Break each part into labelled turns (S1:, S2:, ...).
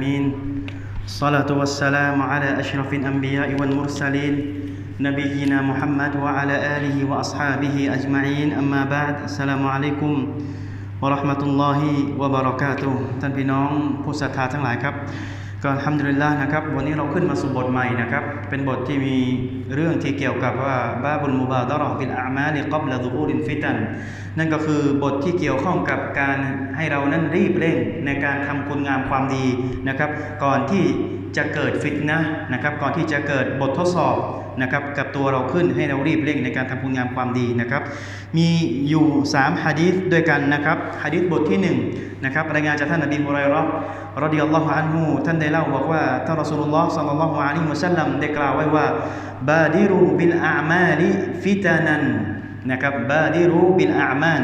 S1: العالمين الصلاة والسلام على أشرف الأنبياء والمرسلين نبينا محمد وعلى آله وأصحابه أجمعين أما بعد السلام عليكم ورحمة الله وبركاته ท่านพี่น้องผู้ศรัทธาทั้งหลายครับ ก็อัลฮัมดุลิลลาห์นะครับวันนี้เราขึ้นมาสู่บทใหม่นะครับเป็นบทที่มีเรื่องที่เกี่ยวกับว่าบาบุลมุบาดรอฟิลอามาลิกอบละซุฮูรินฟิตันนั่นก็คือบทที่เกี่ยวข้องกับการให้เรานั้นรีบเร่งในการทำคุณงามความดีนะครับ ก่อนที่ จะเกิดฟิตนะนะครับก่อนที่จะเกิดบททดสอบนะครับกับตัวเราขึ้นให้เรารีบเร่งในการทำคุณงามความดีนะครับมีอยู่3ฮะดีษด้วยกันนะครับฮะดีษบทที่1นะครับรายงานจากท่านนบีฮุไรราะห์รดิยัลลอฮุอันฮูท่านได้เล่าบอกว่าท่านรอสูลุลลอฮ์ศ็อลลัลลอฮุอะลัยฮิวะซัลลัมได้กล่าวไว้ว่าบาดิรูบิลอามาลิฟิตานันนะครับบาดิรูบิลอามาล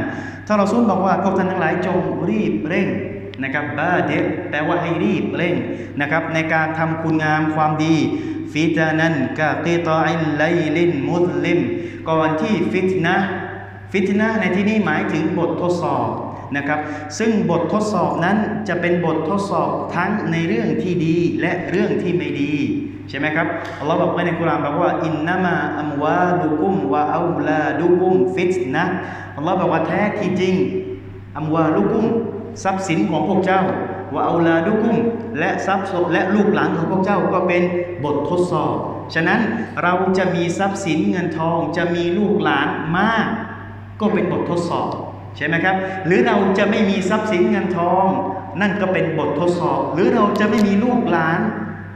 S1: ท่านรอซูลบอกว่าพวกท่านทั้งหลายจงรีบเร่ง นะครับบาเดแปลว่าให้รีบเร่งนะครับในการทำคุณงามความดี ฟิตานันกะกิตออิลไลลินมุสลิม ก่อนที่ฟิตนะฟิตนะในที่นี้หมายถึงบททดสอบนะครับซึ่งบททดสอบนั้นจะเป็นบททดสอบทั้งในเรื่องที่ดีและเรื่องที่ไม่ดี ใช่ไหมครับอัลลอฮ์บอกไว้ในกุรานบอกว่าอินนามาอัมวาดุกุมวะอูลาดุกุมฟิตนะอัลลอฮ์บอกว่าแท้ที่จริงอัมวาลุกุม ทรัพย์สินของพวกเจ้าว่าเอูลาดุกุ้มและทรัพย์และลูกหลานของพวกเจ้าก็เป็นบททดสอบ ฉะนั้นเราจะมีทรัพย์สินเงินทองจะมีลูกหลานมาก ก็เป็นบททดสอบใช่ไหมครับ หรือเราจะไม่มีทรัพย์สินเงินทอง นั่นก็เป็นบททดสอบ หรือเราจะไม่มีลูกหลาน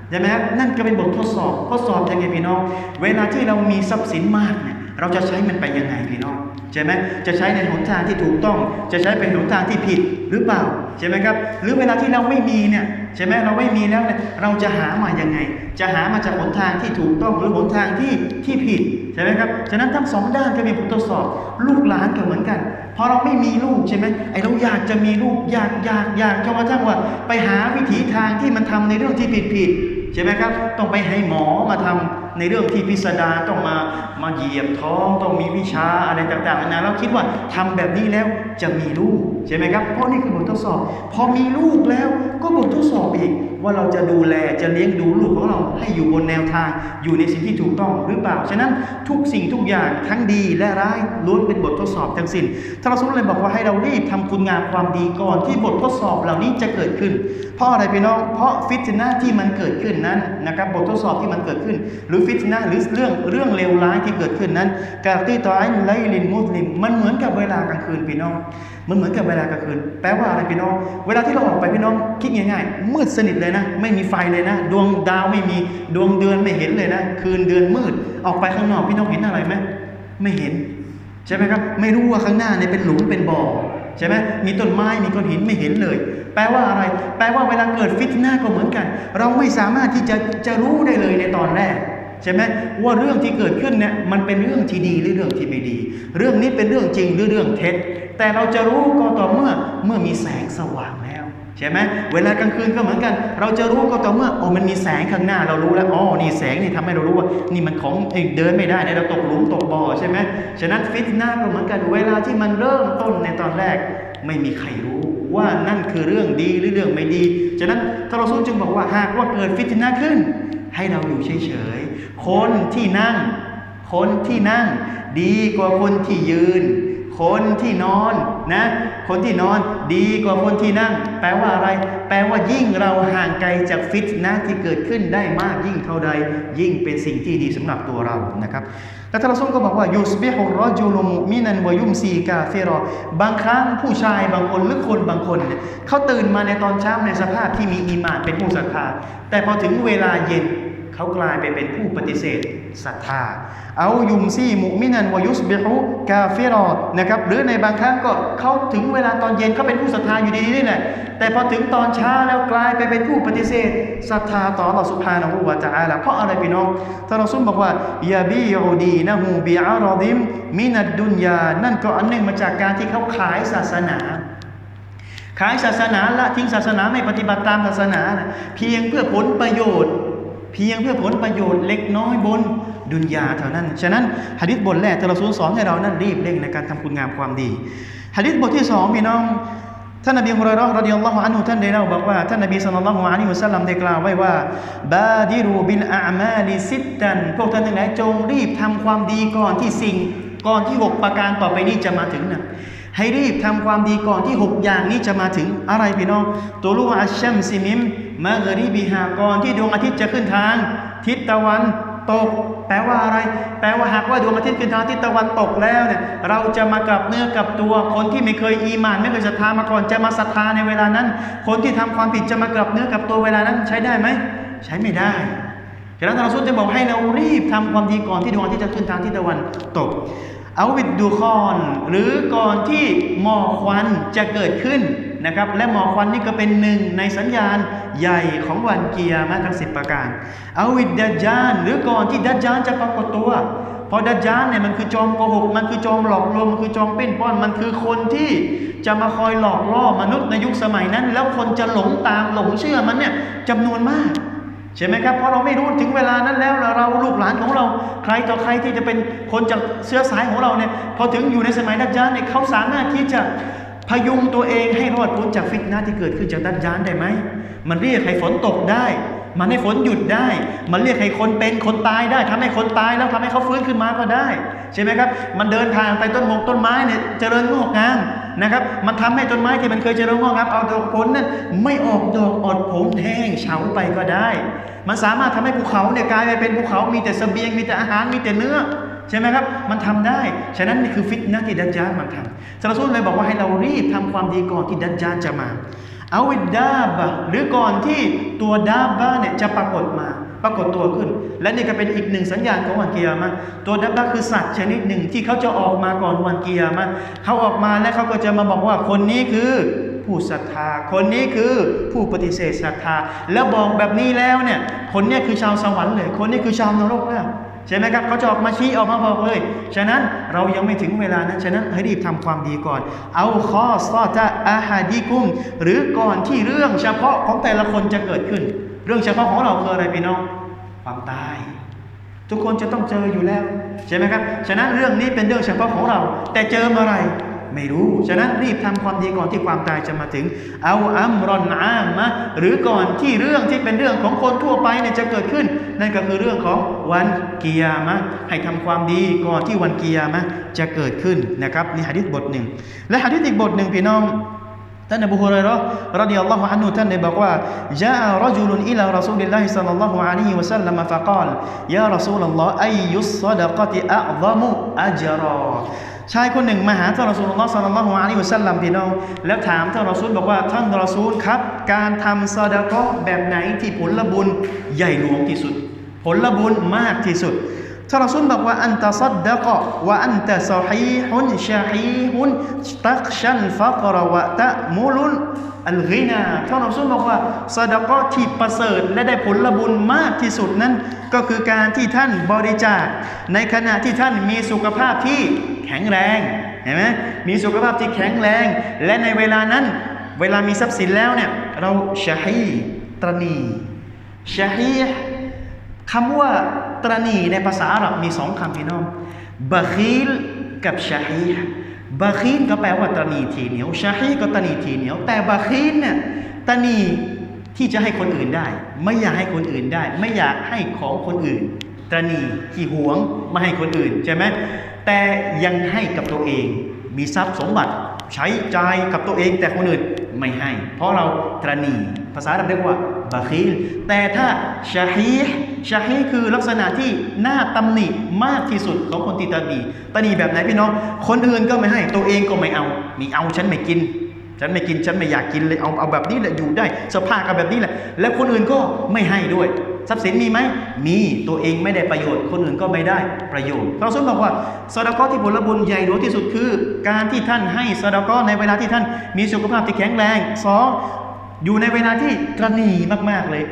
S1: ใช่ไหมครับนั่นก็เป็นบททดสอบทดสอบยังไงพี่น้อง เวลาที่เรามีทรัพย์สินมากเนี่ยเราจะใช้มันไปยังไงพี่น้อง ใช่ไหมจะใช้ในหนทางที่ถูกต้อง จะใช้เป็นหนทางที่ผิดหรือเปล่าใช่ไหมครับ หรือเวลาที่เราไม่มีเนี่ยใช่ไหมเราไม่มีแล้วเนี่ยเราจะหามายังไง จะหามาจากหนทางที่ถูกต้องหรือหนทางที่ที่ผิดใช่ไหมครับฉะนั้นทั้งสองด้านก็มีบททดสอบลูกหลานก็เหมือนกันพอเราไม่มีลูกใช่ไหมไอเราอยากจะมีลูกอยากอยากอยากจนกระทั่งว่า ไปหาวิถีทางที่มันทำในเรื่องที่ผิดผิดใช่ไหมครับ ต้องไปให้หมอมาทำ ในเรื่องที่พิสดารต้องมามาเหยียบท้องต้องมีวิชาอะไรต่างๆนานาเราคิดว่าทำแบบนี้แล้วจะมีลูกใช่ไหมครับเพราะนี่คือบททดสอบ พอมีลูกแล้วก็บททดสอบอีก ว่าเราจะดูแลจะเลี้ยงดูลูกของเราให้อยู่บนแนวทาง อยู่ในสิ่งที่ถูกต้องหรือเปล่าฉะนั้นทุกสิ่งทุกอย่างทั้งดีและร้ายล้วนเป็นบททดสอบทั้งสิ้นท่านเราสุลเลยบอกว่าให้เรารีบทำคุณงามความดีก่อนที่บททดสอบเหล่านี้จะเกิดขึ้น เพราะอะไรพี่น้องเพราะฟิตนะที่มันเกิดขึ้นนั้นนะครับบททดสอบที่มันเกิดขึ้น หรือฟิตนะหรือเรื่องเรื่องเลวร้ายที่เกิดขึ้นนั้นกาตีตออินไลลินมุสลิม มันเหมือนกับเวลากลางคืนพี่น้อง มันเหมือนกับเวลากลางคืน แปลว่าอะไรพี่น้อง เวลาที่เราออกไปพี่น้องคิดง่ายๆ มืดสนิทเลยนะ ไม่มีไฟเลยนะ ดวงดาวไม่มีดวงเดือนไม่เห็นเลยนะ คืนเดือนมืด ออกไปข้างนอกพี่น้องเห็นอะไรไหมไม่เห็นใช่ไหมครับ ไม่รู้ว่าข้างหน้าเนี่ยเป็นหลุมเป็นบ่อใช่ไหมมีต้นไม้มีก้อนหินไม่เห็นเลย แปลว่าอะไร แปลว่าเวลาเกิดฟิตนาก็เหมือนกัน เราไม่สามารถที่จะจะรู้ได้เลยในตอนแรก ใช่ไหมว่าเรื่องที่เกิดขึ้นเนี่ยมันเป็นเรื่องที่ดีหรือเรื่องที่ไม่ดี เรื่องนี้เป็นเรื่องจริงหรือเรื่องเท็จ แต่เราจะรู้ก็ต่อเมื่อเมื่อมีแสงสว่างแล้วใช่ไหมเวลากลางคืนก็เหมือนกัน เราจะรู้ก็ต่อเมื่อโอ้มันมีแสงข้างหน้าเรารู้แล้วอ๋อนี่แสงนี่ทำให้เรารู้ว่า นี่มันของเดินไม่ได้เราตกหลุมตกบ่อใช่ไหมฉะนั้นฟิตนาก็เหมือนกันเวลาที่มันเริ่มต้นในตอนแรก ไม่มีใครรู้ว่านั่นคือเรื่องดีหรือเรื่องไม่ดี ฉะนั้นทารซุลจึงบอกว่าหากว่าเกิดฟิตนาขึ้น ให้เราอยู่เฉยๆ คนที่นั่ง คนที่นั่ง ดีกว่าคนที่ยืน คนที่นอนนะ คนที่นอนดีกว่าคนที่นั่ง แปลว่าอะไร แปลว่ายิ่งเราห่างไกลจากฟิตนะที่เกิดขึ้นได้มากยิ่งเท่าใด ยิ่งเป็นสิ่งที่ดีสำหรับตัวเรานะครับแล้วท่านรอซูลก็บอกว่ายุสบิฮุรอจูลุมุมินันวยุมซีกาเฟรอบางครั้งผู้ชายบางคนหรือคนบางคนเนี่ยเขาตื่นมาในตอนเช้าในสภาพที่มีอีมานเป็นผู้ศรัทธาแต่พอถึงเวลาเย็น เขากลายไปเป็นผู้ปฏิเสธศรัทธา เอายุมซี่มุมินันวยุสเบรุกาเฟรอนะครับหรือในบางครั้งก็เขาถึงเวลาตอนเย็นเขาเป็นผู้ศรัทธาอยู่ดีนี่แหละแต่พอถึงตอนเช้าแล้วกลายไปเป็นผู้ปฏิเสธศรัทธาต่อหลัสุภานะฮูวาจาละเพราะอะไรพี่น้องท่านราซุ่มบอกว่ายาบีอูดีนะฮูบีอารอดิมมินัดดุนยา นั่นก็อันหนึ่งมาจากการที่เขาขายศาสนาขายศาสนาละทิ้งศาสนาไม่ปฏิบัติตามศาสนา เพียงเพื่อผลประโยชน์ เพียงเพื่อผลประโยชน์เล็กน้อยบนดุนยาเท่านั้น ฉะนั้นหะดิษบทแรกที่เราสูนสอนให้เรานั้นรีบเร่งในการทำคุณงามความดีหะดิษบทที่สองพี่น้องท่านนบีฮุรอยราะห์รดิยัลลอฮุอันฮุท่านได้เล่าบอกว่าท่านนบีศ็อลลัลลอฮุอะลัยฮิวะซัลลัมได้กล่าวไว้ว่าบาดิรูบิลอามาลิซิตตันพวกท่านทั้งหลายจงรีบทำความดีก่อนที่สิ่งก่อนที่หกประการต่อไปนี้จะมาถึงนะ ให้รีบทำความดีก่อนที่หกอย่างนี้จะมาถึงอะไรพี่น้อง ตัวลูกอัชชัมซิมิมมะกริบิฮาก่อนที่ดวงอาทิตย์จะขึ้นทาง ทิศตะวันตก แปลว่าอะไร แปลว่าหากว่าดวงอาทิตย์ขึ้นทางทิศตะวันตกแล้วเนี่ยเราจะมากลับเนื้อกลับตัวคนที่ไม่เคยอีมาน ไม่เคยศรัทธามาก่อนจะมาศรัทธาในเวลานั้น คนที่ทำความผิดจะมากลับเนื้อกลับตัวเวลานั้นใช้ได้ไหมใช้ไม่ได้ฉะนั้นท่านรอซูลจะบอกให้เรารีบทำความดีก่อนที่ดวงอาทิตย์จะขึ้นทางทิศตะวันตก เอาวิดดูคอนหรือก่อนที่หมอกควันจะเกิดขึ้นนะครับ และหมอกควันนี่ก็เป็นหนึ่งในสัญญาณใหญ่ของวันเกียร์มาทั้งสิบประการเอาวิดดัจจานหรือก่อนที่ดัจจานจะปรากฏตัวพราะดัจจานเนี่ยมันคือจอมโกหก มันคือจอมหลอกลวง มันคือจอมเป็นป้อน มันคือคนที่จะมาคอยหลอกล่อมนุษย์ในยุคสมัยนั้น แล้วคนจะหลงตามหลงเชื่อมันเนี่ยจำนวนมาก ใช่ไหมครับเพราะเราไม่รู้ถึงเวลานั้นแล้วเราลูกหลานของเรา ใครต่อใครที่จะเป็นคนจากเสื้อสายของเราเนี่ยพอถึงอยู่ในสมัยดัจจานเนี่ยเขาสามารถที่จะพยุงตัวเองให้รอดพ้นจากฟิตนะที่เกิดขึ้นจากดัจจานได้ไหมมันเรียกให้ฝนตกได้ มันให้ฝนหยุดได้ มันเรียกให้คนเป็นคนตายได้ทำให้คนตายแล้วทำให้เขาฟื้นขึ้นมาก็ได้ ใช่ไหมครับ มันเดินทางไปต้นมงต้นไม้เนี่ยเจริญงอกงามนะครับ มันทำให้ต้นไม้ที่มันเคยเจริญงอกงามเอาดอกผลนั้นไม่ออกดอกอดผลแห้งเฉาไปก็ได้ มันสามารถทำให้ภูเขาเนี่ยกลายไปเป็นภูเขามีแต่เสบียงมีแต่อาหารมีแต่เนื้อใช่ไหมครับ มันทำได้ ฉะนั้นนี่คือฟิตนะที่ดัจจานมันทำซาลาซุลเลยบอกว่าให้เรารีบทำความดีก่อนที่ดัจจานจะมา เอาวิดดาบะหรือก่อนที่ตัวดาบะเนี่ยจะปรากฏมา ปรากฏตัวขึ้น และนี่ก็เป็นอีกหนึ่งสัญญาณของวันเกียร์มาตัวดาบะคือสัตว์ชนิดหนึ่งที่เขาจะออกมาก่อนวันเกียร์มาเขาออกมาแล้วเขาก็จะมาบอกว่าคนนี้คือผู้ศรัทธา คนนี้คือผู้ปฏิเสธศรัทธา แล้วบอกแบบนี้แล้วเนี่ย คนเนี้คือชาวสวรรค์เลย คนนี้คือชาวนรกแล้ว ใช่ไหมครับเขาจะออกมาชี้ออกมาบอกเลย ฉะนั้นเรายังไม่ถึงเวลานั้น ฉะนั้นให้รีบทำความดีก่อน เอาข้อซอจะอาฮาดีกุม หรือก่อนที่เรื่องเฉพาะของแต่ละคนจะเกิดขึ้น เรื่องเฉพาะของเราคืออะไรพี่น้อง ความตาย ทุกคนจะต้องเจออยู่แล้ว ใช่ไหมครับ ฉะนั้นเรื่องนี้เป็นเรื่องเฉพาะของเรา แต่เจอเมื่อไร ไม่รู้ ฉะนั้นรีบทำความดีก่อนที่ความตายจะมาถึง เอาอัมรอนอามะหรือก่อนที่เรื่องที่เป็นเรื่องของคนทั่วไปเนี่ยจะเกิดขึ้น นั่นก็คือเรื่องของวันกิยามะให้ทำความดีก่อนที่วันกิยามะจะเกิดขึ้นนะครับนี่หะดีษบทหนึ่ง และหะดีษอีกบทหนึ่งพี่น้องท่านอบูฮุเรยเราะห์รดิยัลลอฮุอันฮุท่านได้บอกว่าจาอะรจุลุอิลารอซูลิลลาฮิศ็อลลัลลอฮุอะลัยฮิวะซัลลัมฟะกาลยารอซูลลอฮ์อัยยุศศอดะกะติอะซัมุอัจรอ ชายคนหนึ่งมาหาท่านรอซูลลลอฮ์ศ็อลลัลลอฮุอะลัยฮิวะซัลลัมพี่น้องแล้วถามท่านรอซูลบอกว่าท่านรอซูลครับ การทำซอดะกอฮ์แบบไหนที่ผลบุญใหญ่หลวงที่สุด ผลบุญมากที่สุดท่านรอซูลบอกว่าอันตะซัดดะกะวะอันตะซอฮีฮุนชะฮีฮุนตักชันฟักรวะตะมุลุนอัลกินาท่านรอซูลบอกว่าซอดะกะที่ประเสริฐและได้ผลบุญมากที่สุดนั้น ก็คือการที่ท่านบริจาค ในขณะที่ท่านมีสุขภาพที่ แข็งแรงเห็นไหมมีสุขภาพที่แข็งแรง และในเวลานั้น เวลามีทรัพย์สินแล้วเนี่ยเราชะฮีตรณีชะฮีคำว่าตรณีในภาษาอาหรับมีสองคำพี่น้องบาคีลกับชาฮีบาคีลก็แปลว่าตรณีทีเหนียวชาฮีก็ตรณีทีเหนียว แต่บาคีลเนี่ยตรณีที่จะให้คนอื่นได้ ไม่อยากให้คนอื่นได้ ไม่อยากให้ของคนอื่น ตรณีที่หวงไม่ให้คนอื่นใช่ไหมแต่ยังให้กับตัวเอง มีทรัพย์สมบัติใช้จ่ายกับตัวเองแต่คนอื่นไม่ให้ เพราะเราตรณีภาษาเราเรียกว่าบาคีลแต่ถ้าชาฮีชาฮีคือลักษณะที่น่าตำหนิมากที่สุดของคนที่ตรณีตรณีแบบไหนพี่น้อง คนอื่นก็ไม่ให้ตัวเองก็ไม่เอานี่เอาฉันไม่กิน ฉันไม่กินฉันไม่อยากกินเลยเอาเอาแบบนี้แหละอยู่ได้สภาพกับแบบนี้แหละ แล้วคนอื่นก็ไม่ให้ด้วย ทรัพย์สินมีไหมมีตัวเองไม่ได้ประโยชน์ คนอื่นก็ไม่ได้ประโยชน์เราสมบอกว่าสดากอที่ผลบุญใหญ่หลวงที่สุดคือ การที่ท่านให้สดากอในเวลาที่ท่านมีสุขภาพที่แข็งแรงสองอยู่ในเวลาที่ตระหนี่มากๆเลย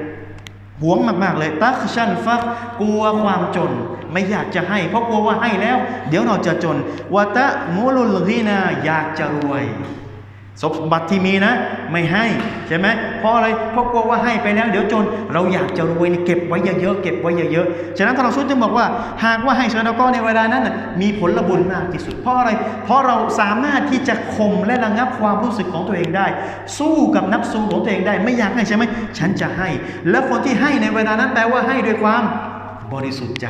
S1: หวงมากๆเลยตักชันฟักกลัวความจน ไม่อยากจะให้ เพราะกลัวว่าให้แล้ว เดี๋ยวเราจะจนวะตะมูลุลฮีนาอยากจะรวย สมบัติที่มีนะ ไม่ให้ใช่ไหมเพราะอะไรเพราะกลัวว่าให้ไปแล้ว เดี๋ยวจนเราอยากจะรวยนี่เก็บไว้เยอะๆเก็บไว้เยอะๆฉะนั้นท่านเราซุดจึงบอกว่า หากว่าให้ซอดาก้อในเวลานั้นมีผลบุญมากที่สุด เพราะอะไร เพราะเราสามารถที่จะข่มและระงับความรู้สึกของตัวเองได้ สู้กับนับสูของตัวเองได้ ไม่อยากให้ใช่ไหมฉันจะให้ และคนที่ให้ในเวลานั้นแปลว่าให้ด้วยความบริสุทธิ์ใจ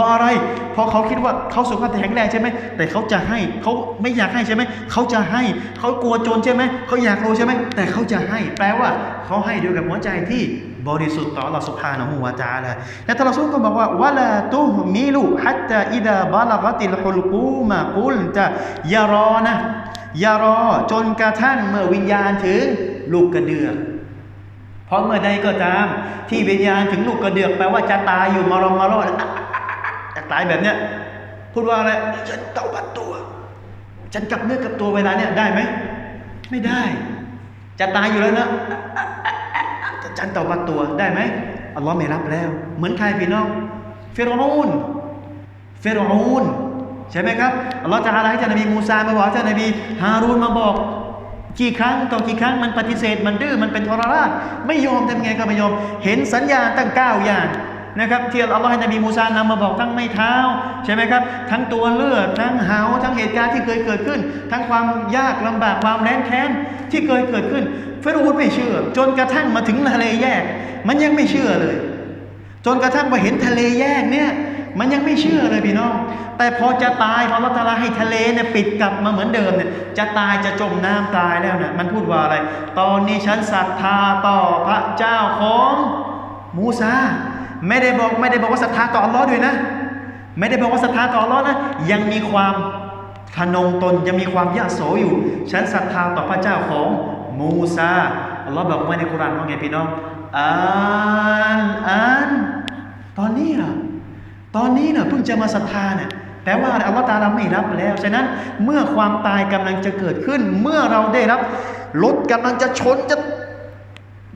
S1: ราะอะไร เพราะเขาคิดว่าเขาสุขภาพแข็งแรงใช่ไหม แต่เขาจะให้เขาไม่อยากให้ใช่ไหม เขาจะให้ เขากลัวจนใช่ไหม เขาอยากรู้ใช่ไหม แต่เขาจะให้ แปลว่าเขาให้ด้วยกับหัวใจที่บริสุทธิ์ต่อ Allah Subhanahu wa Ta'ala และท่านรอซูลก็บอกว่าวะลาตุฮมิลุฮัตตาอิดาบาลกติลฮุลกูมากุลจะยารอนะยารอจนกระทั่งเมื่อวิญญาณถึงลูกกระเดือกเพราะเมื่อใดก็ตาม ที่วิญญาณถึงลูกกระเดือกแปลว่าจะตายอยู่มารอมารอด ตายแบบเนี้ยพูดว่าอะไรฉันเต่าบัดตัว ฉันกลับเนื้อกลับตัวเวลาเนี้ยได้ไหมไม่ได้ จะตายอยู่แล้วนะฉันเต่าบัดตัวได้ไหมอัลลอฮ์ไม่รับแล้ว เหมือนใครพี่น้องเฟรอูนเฟรอูนใช่ไหมครับอัลลอฮ์จะอะไรให้ท่านนบีมูซามาบอกท่านนบีฮารูนมาบอกกี่ครั้งต่อกี่ครั้งมันปฏิเสธมันดื้อมันเป็นทรราช ไม่ยอมทำไงก็ไม่ยอม เห็นสัญญาณตั้ง9อย่าง นะครับที่อัลลอฮ์ให้นบีมูซานำมาบอกทั้งไม่เท้าใช่ไหมครับ ทั้งตัวเลือดทั้งหาวทั้งเหตุการณ์ที่เคยเกิดขึ้น ทั้งความยากลำบากความแร้นแค้นที่เคยเกิดขึ้นเฟโรห์ไม่เชื่อ จนกระทั่งมาถึงทะเลแยก มันยังไม่เชื่อเลย จนกระทั่งมาเห็นทะเลแยกเนี่ยมันยังไม่เชื่อเลยพี่น้อง แต่พอจะตายพอรัตลาให้ทะเลเนี่ยปิดกลับมาเหมือนเดิมเนี่ยจะตายจะจมน้ำตายแล้วเนี่ยมันพูดว่าอะไร ตอนนี้ฉันศรัทธาต่อพระเจ้าของมูซา ไม่ได้บอกไม่ได้บอกว่าศรัทธาต่ออัลลอฮ์ด้วยนะ ไม่ได้บอกว่าศรัทธาต่ออัลลอฮ์นะ ยังมีความทะนงตนยังมีความยะโสอยู่ ฉันศรัทธาต่อพระเจ้าของมูซาอัลลอฮ์บอกไว้ในคุรานว่าไงพี่น้องอ่านอ่านตอนนี้เหรอตอนนี้เนี่ยเพิ่งจะมาศรัทธาเนี่ยแปลว่าอัลลอฮฺตาลาไม่รับแล้ว ฉะนั้นเมื่อความตายกำลังจะเกิดขึ้น เมื่อเราได้รับรถกำลังจะชนจะ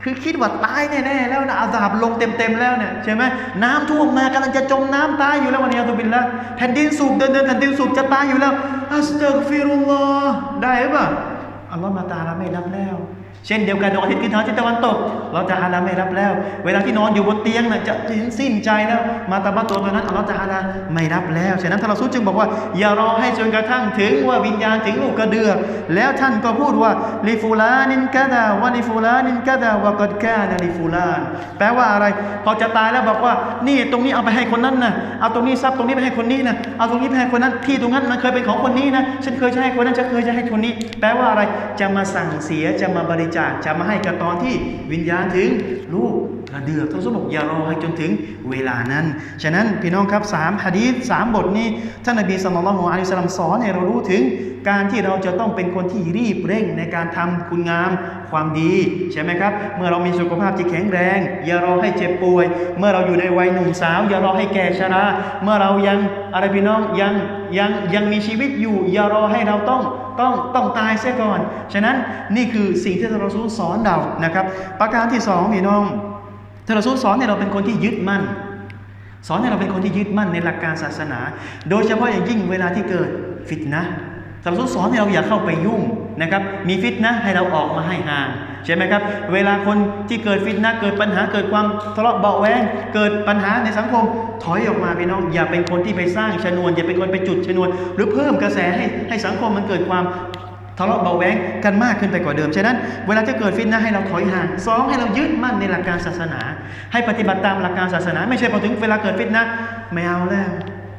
S1: คือคิดว่าตายแน่ๆแล้วนะอาสาบลงเต็มๆแล้วเนี่ยใช่ไหมน้ำท่วมมากำลังจะจมน้ำตายอยู่แล้ววันนี้อัลตุบิลละแผ่นดินสูบเดินเดินแผ่นดินสูบจะตายอยู่แล้วอัสตักฟิรุลลอฮ์ได้หรือเปล่าอัลลอฮฺมาตาลาไม่รับแล้ว เช่นเดียวกันดวงอาทิตย์ขึ้นทางทิศตะวันตก เราจะฮาลาไม่รับแล้ว เวลาที่นอนอยู่บนเตียงน่ะจะสิ้นใจแล้ว มาตาบัตตัวตัวนั้นอัลลอฮฺจะฮาลาไม่รับแล้ว ฉะนั้นท่านเราซูจึงบอกว่า อย่ารอให้จนกระทั่งถึงว่าวิญญาณถึงลูกกระเดือกแล้วท่านก็พูดว่าลิฟูลานินกะดาวะลิฟูลานินกะดาวะกัดกานะลิฟูลาน แปลว่าอะไร พอจะตายแล้วบอกว่า นี่ตรงนี้เอาไปให้คนนั้นนะเอาตรงนี้ทรัพย์ตรงนี้ไปให้คนนี้นะเอาตรงนี้ไปให้คนนั้นที่ตรงนั้นมันเคยเป็นของคนนี้นะฉันเคยจะให้คนนั้นฉันเคยจะให้คนนี้ แปลว่าอะไรจะมาสั่งเสียจะมาบริจาคจะมาให้กับตอนที่วิญญาณถึงลูกกระเดือกท่านสมบอกอย่ารอให้จนถึงเวลานั้น ฉะนั้นพี่น้องครับสามฮะดีษสามบทนี้ท่านนบีสุลต่านละฮ์อะลัยสลามสอนให้เรารู้ถึงการที่เราจะต้องเป็นคนที่รีบเร่งในการทำคุณงามความดีใช่ไหมครับ เมื่อเรามีสุขภาพที่แข็งแรง อย่ารอให้เจ็บป่วย เมื่อเราอยู่ในวัยหนุ่มสาว อย่ารอให้แก่ชรา เมื่อเรายังอะไรพี่น้องยังยังยังมีชีวิตอยู่ อย่ารอให้เราต้องต้องต้องตายเสียก่อน ฉะนั้นนี่คือสิ่งที่ท่านรอซูสอนเรานะครับ ประการที่สองพี่น้อง ท่านรอซูลสอนให้เราเป็นคนที่ยึดมั่น สอนให้เราเป็นคนที่ยึดมั่นในหลักการศาสนา โดยเฉพาะอย่างยิ่งเวลาที่เกิดฟิตนะห์ท่านรอซูลสอนให้เราอย่าเข้าไปยุ่งนะครับ มีฟิตนะให้เราออกมาให้ห่างใช่ไหมครับ เวลาคนที่เกิดฟิตนะเกิดปัญหาเกิดความทะเลาะเบาแวงเกิดปัญหาในสังคม ถอยออกมาพี่น้อง อย่าเป็นคนที่ไปสร้างชนวน อย่าเป็นคนไปจุดชนวน หรือเพิ่มกระแสให้ให้สังคมมันเกิดความ ทะเลาะเบาแวงกันมากขึ้นไปกว่าเดิม ฉะนั้น เวลาจะเกิดฟิตนะให้เราถอยห่างสองให้เรายึดมั่นในหลักการศาสนา ให้ปฏิบัติตามหลักการศาสนา ไม่ใช่พอถึงเวลาเกิดฟิตนะไม่เอาแล้ว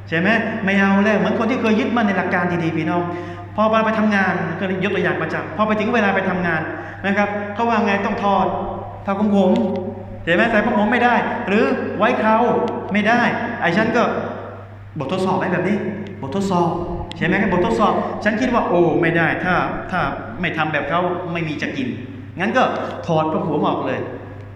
S1: ใช่ไหมไม่เอาแล้วเหมือนคนที่เคยยึดมั่นในหลักการดีๆพี่น้องพอเวลาไปทำงานก็ยกตัวอย่างประจำพอไปถึงเวลาไปทำงานนะครับเขาว่าไงต้องถอดผ้าคลุมผมเห็นไหมใส่ผ้าผมไม่ได้ หรือไว้เขาไม่ได้ไอ้ฉันก็บททดสอบไหมแบบนี้ บททดสอบ ใช่ไหมครับบททดสอบ ฉันคิดว่าโอ้ไม่ได้ถ้าถ้าไม่ทำแบบเขาไม่มีจะกิน งั้นก็ถอดผ้าหัวออกเลย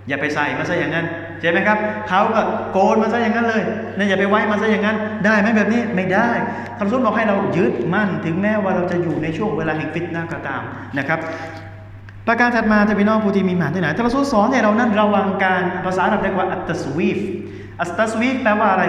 S1: อย่าไปใส่มาซะอย่างนั้นใช่ไหมครับเขาก็โกนมาซะอย่างนั้นเลยนะอย่าไปไว้มาซะอย่างนั้น ได้ไหมแบบนี้ไม่ได้ท่านรอซูลบอกให้เรายึดมั่นถึงแม้ว่าเราจะอยู่ในช่วงเวลาแห่งฟิตนะห์ก็ตามนะครับ ประการถัดมาท่านพี่น้องผู้ที่มีหมานที่ไหนท่านรอซูลสอนให้เรานั้นระวังการภาษาอับเรียกว่าอัตสวีฟอัตสวีฟแปลว่าอะไร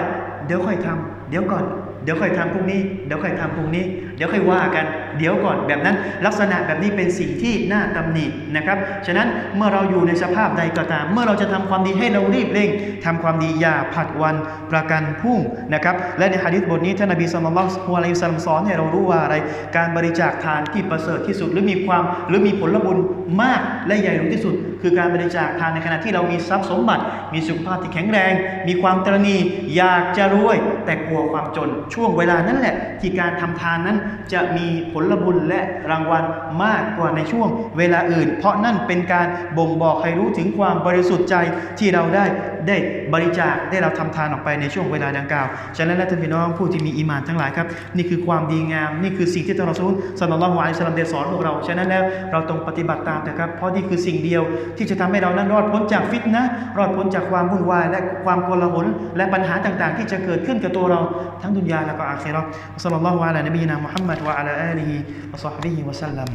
S1: เดี๋ยวค่อยทำเดี๋ยวก่อน เดี๋ยวค่อยทำพรุ่งนี้ เดี๋ยวค่อยทำพรุ่งนี้ ดี๋ยวค่อยว่ากันเดี๋ยวก่อนแบบนั้น ลักษณะแบบนี้เป็นสิ่งที่น่าตำหนินะครับ ฉะนั้นเมื่อเราอยู่ในสภาพใดก็ตาม เมื่อเราจะทำความดีให้เรารีบเร่งทำความดีอย่าผัดวันประกันพรุ่งนะครับ และในฮะดิษบทนี้ท่านนบีสุลต่านละฮ์อะลัยฮิสซาลัมสอนให้เรารู้ว่าอะไร การบริจาคทานที่ประเสริฐที่สุดหรือมีความหรือมีผลบุญมากและใหญ่หลวงที่สุด คือการบริจาคทานในขณะที่เรามีทรัพย์สมบัติ มีสุขภาพที่แข็งแรง มีความตรณีอยากจะรวย แต่กลัวความจนช่วงเวลานั้นแหละที่การทำทานนั้นจะมีผลบุญและรางวัลมากกว่าในช่วงเวลาอื่น เพราะนั่นเป็นการบ่งบอกให้รู้ถึงความบริสุทธิ์ใจที่เราได้ ได้บริจาคได้เราทำทานออกไปในช่วงเวลาดังกล่าว ฉะนั้นแล้วท่านพี่น้องผู้ที่มีอีมานทั้งหลายครับ นี่คือความดีงาม นี่คือสิ่งที่ท่านรอซูลสัลลัลลอฮุอะลัยฮิวะซัลลัมได้สอนพวกเรา ฉะนั้นแล้วเราต้องปฏิบัติตามนะครับ เพราะนี่คือสิ่งเดียวที่จะทำให้เรานั้นรอดพ้นจากฟิตนะรอดพ้นจากความวุ่นวายและความโกลาหลและปัญหาต่างๆ ที่จะเกิดขึ้นกับตัวเราทั้งดุนยาและก็อาคิเราะห์สัลลัลลอฮุอะลัยนบีนะมุฮัมมัดวะอะลาอาลีฮิวะศอฮบิฮิวะซัลลัม